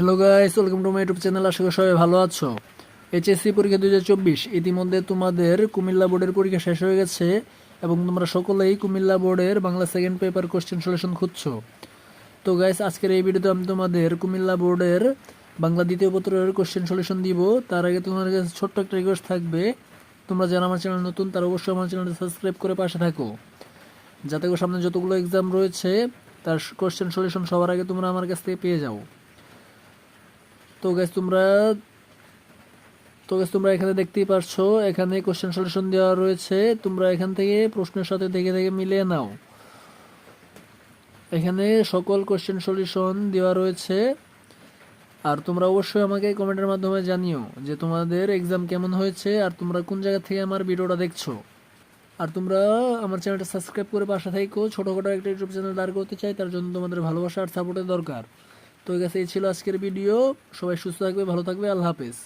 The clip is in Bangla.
Hello guys welcome to my YouTube channel আশা করি সবাই ভালো আছো। এইচএসসি পরীক্ষা দুই হাজার চব্বিশ, ইতিমধ্যে তোমাদের কুমিল্লা বোর্ডের পরীক্ষা শেষ হয়ে গেছে এবং তোমরা সকলেই কুমিল্লা বোর্ডের Bangla second paper question solution খুঁজছো। তো গাইস আজকের এই ভিডিওতে আমি তোমাদের কুমিল্লা বোর্ডের বাংলা দ্বিতীয় পত্রের কোশ্চেন সলিউশন দিব। তার আগে তোমাদের কাছে ছোট্ট একটা রিকোয়েস্ট থাকবে। তোমরা যারা আমার চ্যানেল নতুন, তারা অবশ্যই আমার চ্যানেলটা সাবস্ক্রাইব করে পাশে থাকো। যাতে করে সামনে যতগুলো এক্সাম রয়েছে, তার কোশ্চেন সলিউশন সবার আগে তোমরা আমার কাছ থেকে পেয়ে যাও। তো গ্যাস তোমরা, তো তোমরা এখানে দেখতেই পারছ, এখানে কোশ্চেন সলিউশন দেওয়া রয়েছে। তোমরা এখান থেকে প্রশ্নের সাথে দেখে দেখে মিলিয়ে নাও। এখানে সকল কোশ্চেন সলিউশন দেওয়া রয়েছে। আর তোমরা অবশ্যই আমাকে কমেন্টের মাধ্যমে জানিও যে তোমাদের এক্সাম কেমন হয়েছে আর তোমরা কোন জায়গা থেকে আমার ভিডিওটা দেখছ। আর তোমরা আমার চ্যানেলটা সাবস্ক্রাইব করে পাশে থেকেও ছোটোখাটো একটা ইউটিউব চ্যানেল দাঁড় করতে চাই, তার জন্য তোমাদের ভালোবাসা আর সাপোর্টের দরকার। তো এই কাছে এই ছিল আজকের ভিডিও সবাই সুস্থ থাকবে ভালো থাকবে আল্লাহ হাফেজ।